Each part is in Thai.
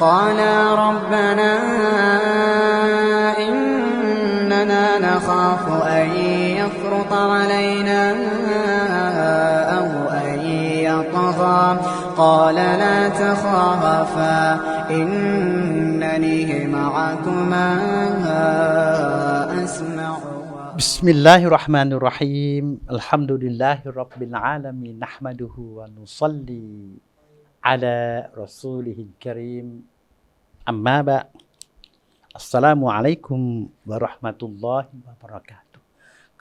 قالا ربنا إننا نخاف أن يفرط علينا أو أن يطغى قال لا تخافا إنني معكما أسمع. بسم الله الرحمن الرحيم. الحمد لله رب العالمين نحمده ونصلي على رسوله الكريم أما بعد السلام عليكم ورحمة الله وبركاته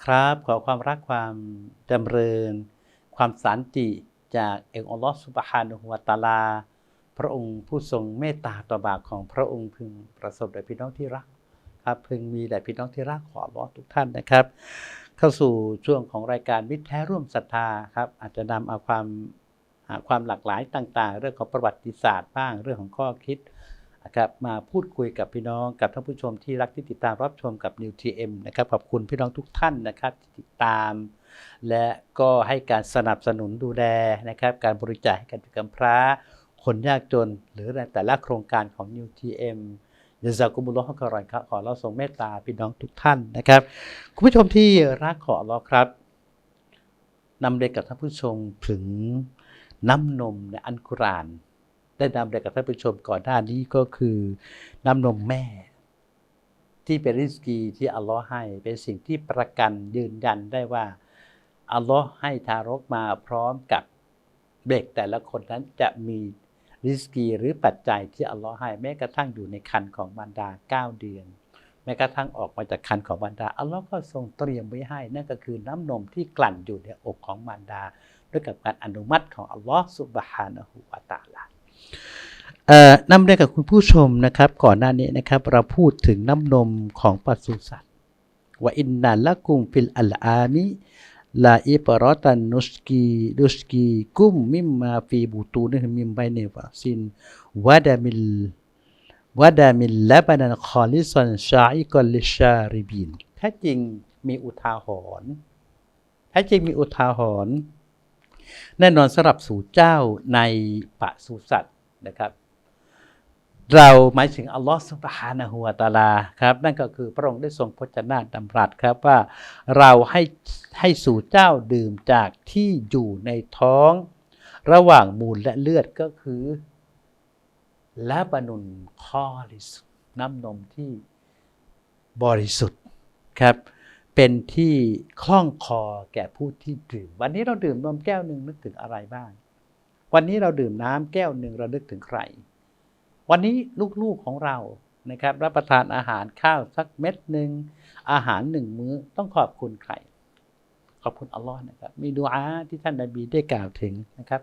ครับขอความรักความจำเริญ ความสันติจากเอกอัลลอฮฺสุบฮานุฮุวาตาลา พระองค์ผู้ทรงเมตตาต่อบาปของพระองค์พึงประสบแด่พี่น้องที่รัก ครับพึงมีแด่พี่น้องที่รักขออัลลอฮ์ทุกท่านนะครับ เข้าสู่ช่วงของรายการมิตรแท้ร่วมศรัทธาครับอาจจะนำเอาความหา ความหลากหลายต่าง ๆ เรื่องของประวัติศาสตร์บ้างเรื่องของข้อคิดนะครับมาพูดคุยกับพี่น้องกับท่านผู้ชมที่รักที่ติดตามรับชมกับ New TM นะครับขอบคุณพี่น้องทุกท่านนะครับที่ติดตาม และก็ให้การสนับสนุนดูแลนะครับ การบริจาคให้กับกำพร้า คนยากจน หรือในแต่ละโครงการของ New TM ยาซากุมุลลอฮ์กรอยครับขอเราทรงเมตตาพี่น้องทุกท่านนะครับ คุณผู้ชมที่รักขอเราครับนำเด็กกับท่านผู้ชมถึง น้ำนมในอันกุราน ได้นำเด็กกับท่านผู้ชมก่อนหน้านี้ก็คือน้ำนมแม่ ที่เป็นริสกีที่อัลลอฮ์ให้เป็นสิ่งที่ประกันยืนยันได้ว่าอัลลอฮ์ให้ทารกมาพร้อมกับเด็กแต่ละคนนั้นจะมีริสกีหรือปัจจัยที่อัลลอฮ์ให้แม้กระทั่งอยู่ในคันของมารดา 9 เดือนแม้กระทั่งออกมาจากคันของมารดาอัลลอฮ์ก็ทรงเตรียมไว้ให้ นั่นก็คือน้ำนมที่กลั่นอยู่ในอกของมารดา ด้วยกับการอนุมัติของอัลลอฮ์สุบฮานะฮูวาตาลาเอ่อนำเรียนกับคุณผู้ชมนะครับ ก่อนหน้านี้นะครับ เราพูดถึงน้ำนมของปศุสัตว์ว่าอินนัลละกุมฟิลอัลอามิลาอิปรอตันนุสกีนุสกีกุมมิมมาฟีบูตูนมิมไบเนวาซินวะดามิลวะดามิลละบานันคอลิซันชาอิกอลิชาริบินแท้จริงมีอุทาหรณ์แท้จริงมีอุทาหรณ์ แน่นอนสำหรับสู่เจ้าในปศุสัตว์นะครับ เราหมายถึงอัลลอฮฺสุบฮานะฮูวาตาลาครับ นั่นก็คือพระองค์ได้ทรงพจนาดำรัสครับว่าเราให้ให้สู่เจ้าดื่มจากที่อยู่ในท้อง ระหว่างมูลและเลือดก็คือและบนุนคอลิสน้ำนมที่บริสุทธิ์ครับ เป็นที่คล่องคอแก่ผู้ที่ดื่ม วันนี้เราดื่มนมแก้วหนึ่งนึกถึงอะไรบ้าง วันนี้เราดื่มน้ำแก้วหนึ่งเรานึกถึงใคร วันนี้ลูกๆของเรานะครับรับประทานอาหารข้าวสักเม็ดหนึ่งอาหารหนึ่งมื้อต้องขอบคุณใคร ขอบคุณอัลลอฮ์นะครับ มีดูอาที่ท่านนบีได้กล่าวถึงนะครับ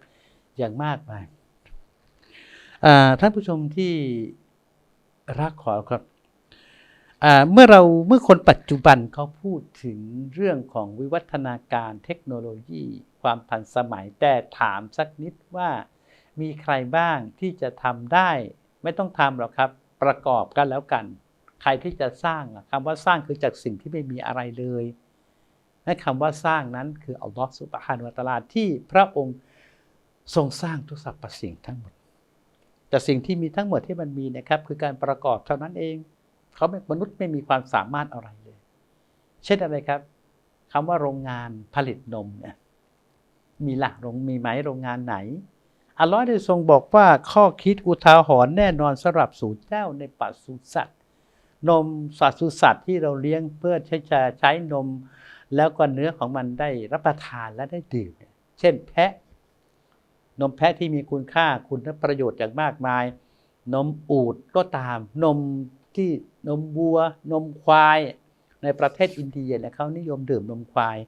อย่างมากมายท่านผู้ชมที่รักขอครับ เมื่อเราเมื่อคนปัจจุบันเขาพูดถึงเรื่องของวิวัฒนาการเทคโนโลยี ความทันสมัยแต่ถามสักนิดว่า มีใครบ้างที่จะทำได้ ไม่ต้องทำหรอกครับ ประกอบกันแล้วกัน ใครที่จะสร้างคำว่าสร้างคือจากสิ่งที่ไม่มีอะไรเลยและคำว่าสร้างนั้นคืออัลลอฮฺสุบฮานุวะตาลาที่พระองค์ทรงสร้างทุกสรรพสิ่งทั้งหมด แต่สิ่งที่มีทั้งหมดที่มันมีนะครับ คือการประกอบเท่านั้นเอง เขาไม่มนุษย์ไม่มีความสามารถอะไรเลย เช่นอะไรครับคำว่าโรงงานผลิตนมเนี่ยมีหลักโรงมีไหมโรงงานไหนอัลลอฮ์ได้ทรงบอกว่าข้อคิดอุทาหรณ์แน่นอนสำหรับสูตรเจ้าในปัสสุสัตว์นมสัตว์สุสัตว์ที่เราเลี้ยงเพื่อใช้จะใช้นม แล้วก็เนื้อของมันได้รับประทานและได้ดื่มเนี่ยเช่นแพะ นมแพะที่มีคุณค่าคุณประโยชน์อย่างมากมาย นมอูดก็ตาม นม ที่นมวัวนมควาย ในประเทศอินเดียเนี่ยเขานิยมดื่มนมควาย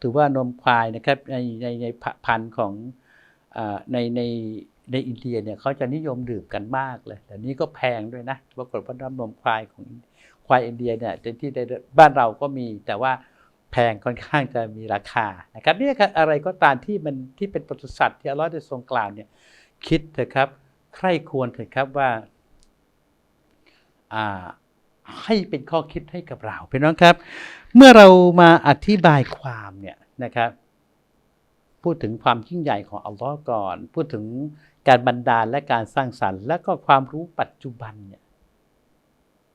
ถือว่านมควายนะครับในในในพันธุ์ของอในในในอินเดียเนี่ยเขาจะนิยมดื่มกันมากเลยแต่นี้ก็แพงด้วยนะปรากฏว่าน้ำนมควายของควายอินเดียเนี่ยที่ในบ้านเราก็มีแต่ว่าแพงค่อนข้างจะมีราคานะครับนี่ครับอะไรก็ตามที่มันที่เป็นปศุสัตว์ที่อัลลอฮฺได้ทรงกล่าวเนี่ยคิดเถอะครับใครควรเถอะครับว่า ให้เป็นข้อคิดให้กับเราพี่น้องครับ เมื่อเรามาอธิบายความเนี่ยนะครับ พูดถึงความยิ่งใหญ่ของอัลลอฮ์ก่อน พูดถึงการบันดาลและการสร้างสรรค์ และก็ความรู้ปัจจุบันเนี่ย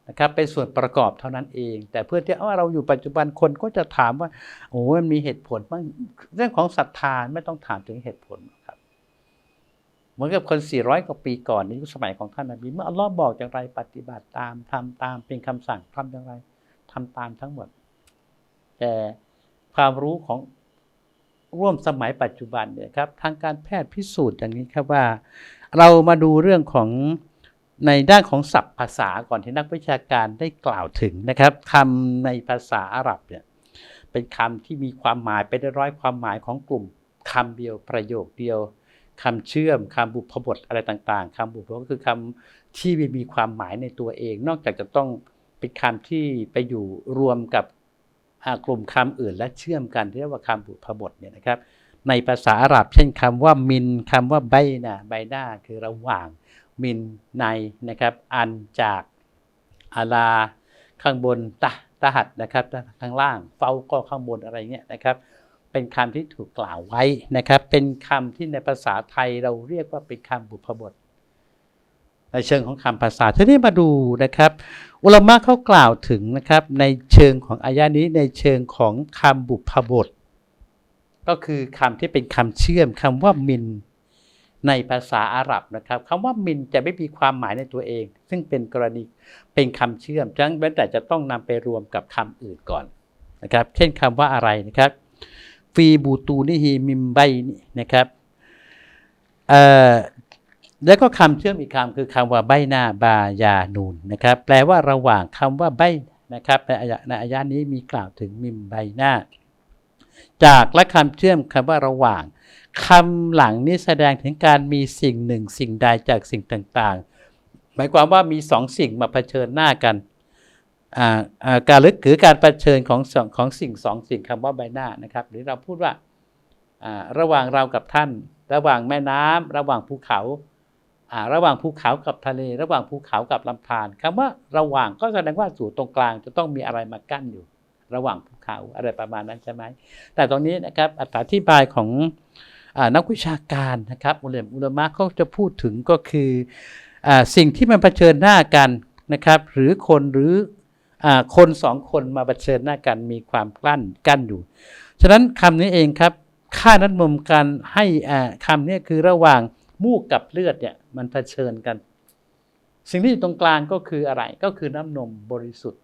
นะครับเป็นส่วนประกอบเท่านั้นเอง แต่เพื่อที่ว่าเราอยู่ปัจจุบันคนก็จะถามว่าโอ้มันมีเหตุผลบ้างเรื่องของศรัทธาไม่ต้องถามถึงเหตุผล เหมือนกับคน 400 กว่าปีก่อนในยุคสมัยของท่านนบีเมื่ออัลลอฮ์บอกอย่างไรปฏิบัติตามทำตามเป็นคำสั่งทำอย่างไรทำตามทั้งหมด แต่ความรู้ของร่วมสมัยปัจจุบันเนี่ยครับทางการแพทย์พิสูจน์อย่างนี้ครับว่า เรามาดูเรื่องของในด้านของศัพท์ภาษาก่อนที่นักวิชาการได้กล่าวถึงนะครับคำในภาษาอาหรับเนี่ยเป็นคำที่มีความหมายเป็นร้อยความหมายของกลุ่มคำเดียวประโยคเดียว คำเชื่อมคำบุพบทอะไรต่าง ๆคำบุพบทก็คือคำที่มีความหมายในตัวเอง นอกจากจะต้องเป็นคำที่ไปอยู่รวมกับกลุ่มคำอื่น และเชื่อมกันเรียกว่าคำบุพบทเนี่ยนะครับ ในภาษาอาหรับ เช่นคำว่ามินคำว่าใบน้าใบหน้าคือระหว่างมินในนะครับ อันจากอาลาข้างบนตะตะหัดนะครับข้างล่างเฝ้าก็ข้างบนอะไรเงี้ยนะครับ เป็นคำที่ถูกกล่าวไว้นะครับ เป็นคำที่ในภาษาไทยเราเรียกว่าเป็นคำบุพบท ในเชิงของคำภาษาทีนี้มาดูนะครับ อุลามะเขากล่าวถึงนะครับ ในเชิงของอายะนี้ในเชิงของคำบุพบท ก็คือคำที่เป็นคำเชื่อมคำว่ามินในภาษาอาหรับนะครับคำว่ามินจะไม่มีความหมายในตัวเอง ซึ่งเป็นกรณีเป็นคำเชื่อมจังแต่จะต้องนำไปรวมกับคำอื่นก่อนนะครับ เช่นคำว่าอะไรนะครับ ฟีบูตูนิฮีมิมไบนี่นะครับแล้วก็คำเชื่อมอีกคำคือคำว่าใบหน้าบายานูนนะครับ แปลว่าระหว่างคำว่าใบนะครับในอายะในอายะนี้มีกล่าวถึงมิมใบหน้า จากและคำเชื่อมคำว่าระหว่างคำหลังนี้แสดงถึงการมีสิ่งหนึ่งสิ่งใดจากสิ่งต่างๆ หมายความว่ามีสองสิ่งมาเผชิญหน้ากัน การลึกคือการปะเชิญของของสิ่งสองสิ่งคำว่าใบหน้านะครับ หรือเราพูดว่าระหว่างเรากับท่าน ระหว่างแม่น้ำระหว่างภูเขา ระหว่างภูเขากับทะเล ระหว่างภูเขากับลำธารคำว่าระหว่างก็แสดงว่าสู่ตรงกลางจะต้องมีอะไรมากั้นอยู่ ระหว่างภูเขาอะไรประมาณนั้นใช่ไหมแต่ตรงนี้นะครับอธิบายของนักวิชาการนะครับอุลามอุลมะเขาจะพูดถึงก็คืออสิ่งที่มันเผชิญหน้ากันนะครับ หรือคนหรือ คนสองคนมาเผชิญหน้ากันมีความกลั้นกั้นอยู่ ฉะนั้นคำนี้เองครับ ค่านัดมุมการให้คำนี้คือระหว่างมูกกับเลือดเนี่ยมันเผชิญกัน สิ่งที่อยู่ตรงกลางก็คืออะไรก็คือน้ำนมบริสุทธิ์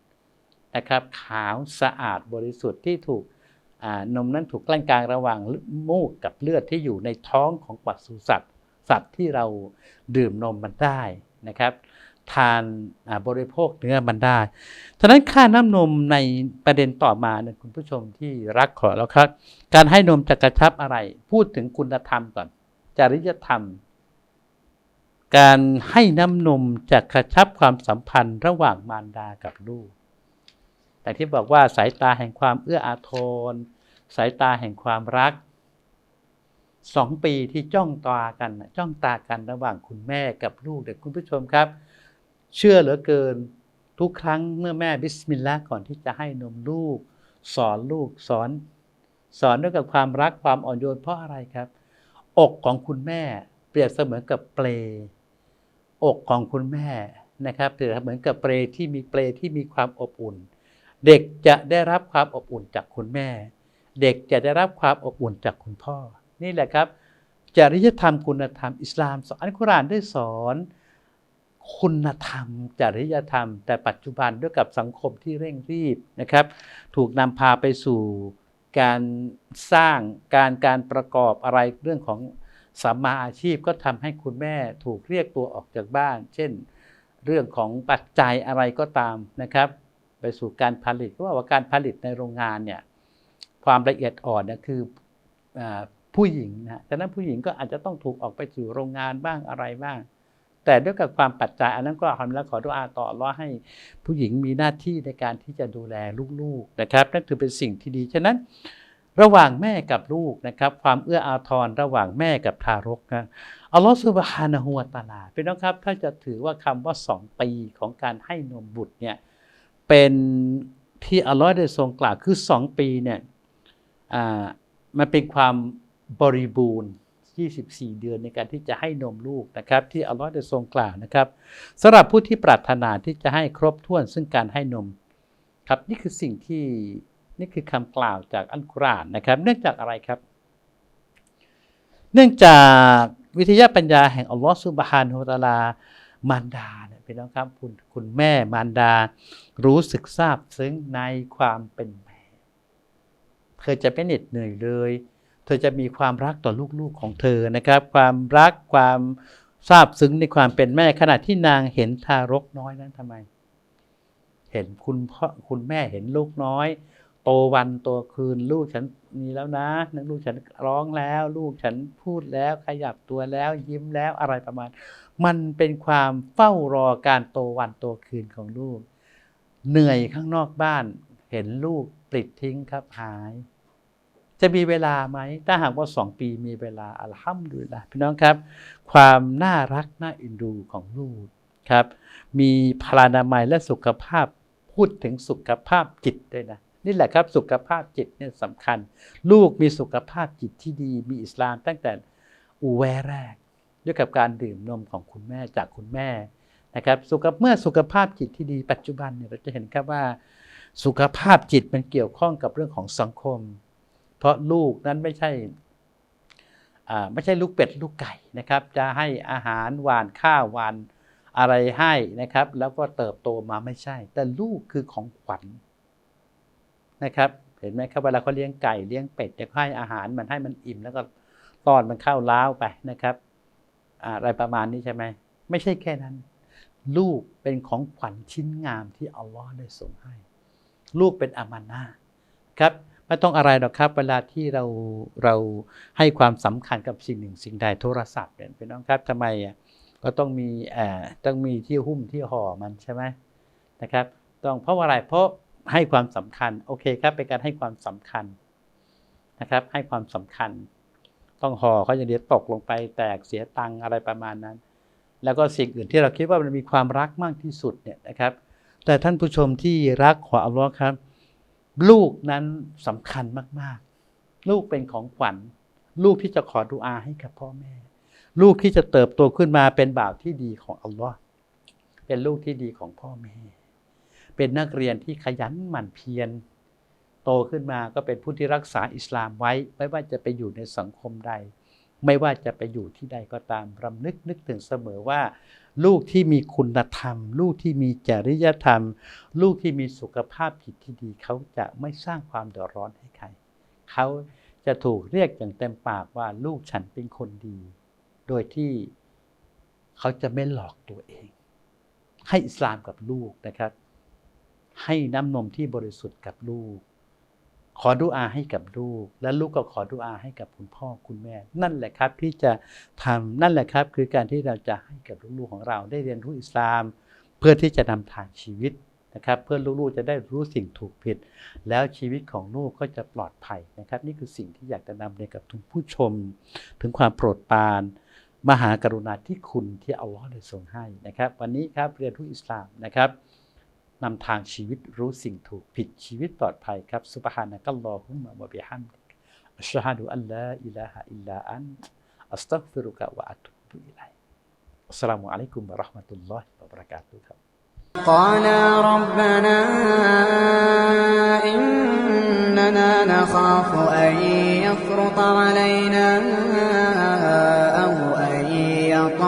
นะครับ ขาวสะอาดบริสุทธิ์ที่ถูกนมนั้นถูกกลั่นกลางระหว่างมูกกับเลือดที่อยู่ในท้องของปศุสัตว์สัตว์ที่เราดื่มนมมันได้นะครับ ทานบริโภคเนื้อมันได้ฉะนั้นค่าน้ำนมในประเด็นต่อมาเนี่ยคุณผู้ชมที่รักขอแล้วครับ การให้นมจะกระชับอะไร พูดถึงคุณธรรมก่อน จริยธรรม การให้น้ำนมจะกระชับความสัมพันธ์ระหว่างมารดากับลูก แต่ที่บอกว่าสายตาแห่งความเอื้ออาทร สายตาแห่งความรักสองปีที่จ้องตากันจ้องตากันระหว่างคุณแม่กับลูกเด็กคุณผู้ชมครับ เชื่อเหลือเกินทุกครั้งเมื่อแม่บิสมิลลาห์ก่อนที่จะให้นมลูก สอนลูกสอน สอนด้วยกับความรักความอ่อนโยนเพราะอะไรครับ อกของคุณแม่เปรียบเสมือนกับเปลอกของคุณแม่นะครับเปรียบเหมือนกับเปลที่มีเปลที่มีความอบอุ่น เด็กจะได้รับความอบอุ่นจากคุณแม่ เด็กจะได้รับความอบอุ่นจากคุณพ่อ นี่แหละครับจริยธรรมคุณธรรมอิสลามสอนอันกุรอานได้สอน คุณธรรม จริยธรรม แต่ปัจจุบันด้วยกับสังคมที่เร่งรีบนะครับ ถูกนำพาไปสู่การสร้างการการประกอบอะไรเรื่องของสัมมาอาชีพก็ทำให้คุณแม่ถูกเรียกตัวออกจากบ้าน เช่น เรื่องของปัจจัยอะไรก็ตามนะครับ ไปสู่การผลิตก็ว่าการผลิตในโรงงานเนี่ยความละเอียดอ่อนเนี่ยคืออผู้หญิงนะฉะนั้นผู้หญิงก็อาจจะต้องถูกออกไปสู่โรงงานบ้างอะไรบ้าง แต่ด้วยกับความปัจจัยอันนั้นก็ทำแล้วขอดุอาต่อรอให้ผู้หญิงมีหน้าที่ในการที่จะดูแลลูกๆนะครับ นั่นถือเป็นสิ่งที่ดีฉะนั้น ระหว่างแม่กับลูกนะครับ ความเอื้ออาทรระหว่างแม่กับทารกนะอัลลอฮฺสุบฮานะฮูวาตาลาเป็นน้องครับ ถ้าจะถือว่าคำว่าสองปีของการให้นมบุตรเนี่ยเป็นที่อัลลอฮฺได้ทรงกล่าวคือสองปีเนี่ยมันเป็นความบริบูรณ์ 24 เดือนในการที่จะให้นมลูกนะครับที่อัลลอฮ์ได้ทรงกล่าวนะครับสำหรับผู้ที่ปรารถนาที่จะให้ครบถ้วนซึ่งการให้นมครับนี่คือสิ่งที่นี่คือคำกล่าวจากอัลกุรอานนะครับ เนื่องจากอะไรครับ เนื่องจากวิทยาปัญญาแห่งอัลลอฮ์ซุบฮานุตะลามารดาเนี่ยพี่น้องครับคุณคุณแม่มารดา รู้สึกทราบซึ้งในความเป็นแม่เธอจะไม่เหน็ดเหนื่อยเลย เธอจะมีความรักต่อลูกๆของเธอนะครับ ความรักความทราบซึ้งในความเป็นแม่ขณะที่นางเห็นทารกน้อยนั้นทำไม เห็นคุณพ่อคุณแม่เห็นลูกน้อย โตวันโตคืนลูกฉันมีแล้วนะนักลูกฉันร้องแล้ว ลูกฉันพูดแล้วขยับตัวแล้วยิ้มแล้วอะไรประมาณ มันเป็นความเฝ้ารอการโตวันโตคืนของลูก เหนื่อยข้างนอกบ้าน เห็นลูกปลิดทิ้งครับหาย จะมีเวลาไหม ถ้าหากว่าสองปีมีเวลาอัลฮัมดุลิลละพี่น้องครับ ความน่ารักน่าอินดูของลูกครับ มีพลานามัยและสุขภาพพูดถึงสุขภาพจิตด้วยนะนี่แหละครับสุขภาพจิตเนี่ยสำคัญ ลูกมีสุขภาพจิตที่ดีมีอิสลามตั้งแต่อูแวแรกด้วยกับการดื่มนมของคุณแม่จากคุณแม่นะครับสุขเมื่อสุขภาพจิตที่ดีปัจจุบันเนี่ยเราจะเห็นครับว่า สุขภาพจิตมันเกี่ยวข้องกับเรื่องของสังคม เพราะลูกนั้นไม่ใช่ไม่ใช่ลูกเป็ดลูกไก่นะครับ จะให้อาหารหวานข้าวหวานอะไรให้นะครับ แล้วก็เติบโตมาไม่ใช่ แต่ลูกคือของขวัญนะครับ เห็นไหมครับเวลาเขาเลี้ยงไก่เลี้ยงเป็ดจะให้อาหารมันให้มันอิ่มแล้วก็ตอนมันเข้าล้าวไปนะครับ อะไรประมาณนี้ใช่ไหมไม่ใช่แค่นั้น ลูกเป็นของขวัญชิ้นงามที่อัลลอฮ์ได้ส่งให้ ลูกเป็นอามานาครับ ไม่ต้องอะไรหรอกครับ เวลาที่เราเราให้ความสำคัญกับสิ่งหนึ่งสิ่งใดโทรศัพท์เนี่ยพี่น้องครับทำไมอะก็ต้องมีเอ่อต้องมีที่หุ้มที่ห่อมันใช่ไหมนะครับ ต้องเพราะอะไรเพราะให้ความสำคัญโอเคครับเป็นการให้ความสำคัญนะครับ ให้ความสำคัญ ต้องห่อเขาอย่างเดียวตกลงไปแตกเสียตังอะไรประมาณนั้น แล้วก็สิ่งอื่นที่เราคิดว่ามันมีความรักมากที่สุดเนี่ยนะครับ แต่ท่านผู้ชมที่รักขออัลลอฮ์ครับ ลูกนั้นสำคัญมาก ๆ ลูกเป็นของขวัญ ลูกที่จะขอดุอาให้กับพ่อแม่ ลูกที่จะเติบโตขึ้นมาเป็นบ่าวที่ดีของอัลลอฮ์เป็นลูกที่ดีของพ่อแม่ เป็นนักเรียนที่ขยันหมั่นเพียร โตขึ้นมาก็เป็นผู้ที่รักษาอิสลามไว้ ไม่ว่าจะไปอยู่ในสังคมใด ไม่ว่าจะไปอยู่ที่ใดก็ตามรำนึกนึกถึงเสมอว่า ลูกที่มีคุณธรรม ลูกที่มีจริยธรรม ลูกที่มีสุขภาพจิตที่ดี เขาจะไม่สร้างความเดือดร้อนให้ใคร เขาจะถูกเรียกอย่างเต็มปากว่าลูกฉันเป็นคนดี โดยที่เขาจะไม่หลอกตัวเอง ให้อิสลามกับลูกนะครับ ให้น้ำนมที่บริสุทธิ์กับลูก ขอดุอาให้กับลูก และลูกก็ขอดุอาให้กับคุณพ่อคุณแม่ นั่นแหละครับที่จะทำนั่นแหละครับ คือการที่เราจะให้กับลูกๆของเราได้เรียนรู้อิสลาม เพื่อที่จะนำทางชีวิตนะครับ เพื่อลูกๆจะได้รู้สิ่งถูกผิด แล้วชีวิตของลูกก็จะปลอดภัยนะครับ นี่คือสิ่งที่อยากจะนำเรียนกับทุกผู้ชม ถึงความโปรดปรานมหากรุณาที่คุณที่อัลลอฮ์ได้ทรงให้นะครับ วันนี้ครับเรียนรู้อิสลามนะครับ นำทางชีวิตรู้สิ่งถูกผิดชีวิตปลอดภัยครับซุบฮานะกัลลอฮุมะวะบิฮัมดิกอัชฮะดุอัลลาอิลาฮะอิลลาอันอัสตัฆฟิรุกะวะอะตูบุอิลัยอัสสลามุอะลัยกุมวะเราะห์มะตุลลอฮิวะบะเราะกาตุฮ์ครับ قالا ربنا إننا نخاف أن يفرط علينا أو أن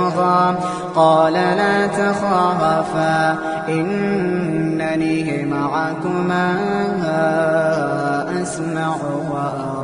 يطغى قال لا تخافا إنني معكما أسمع وأرى.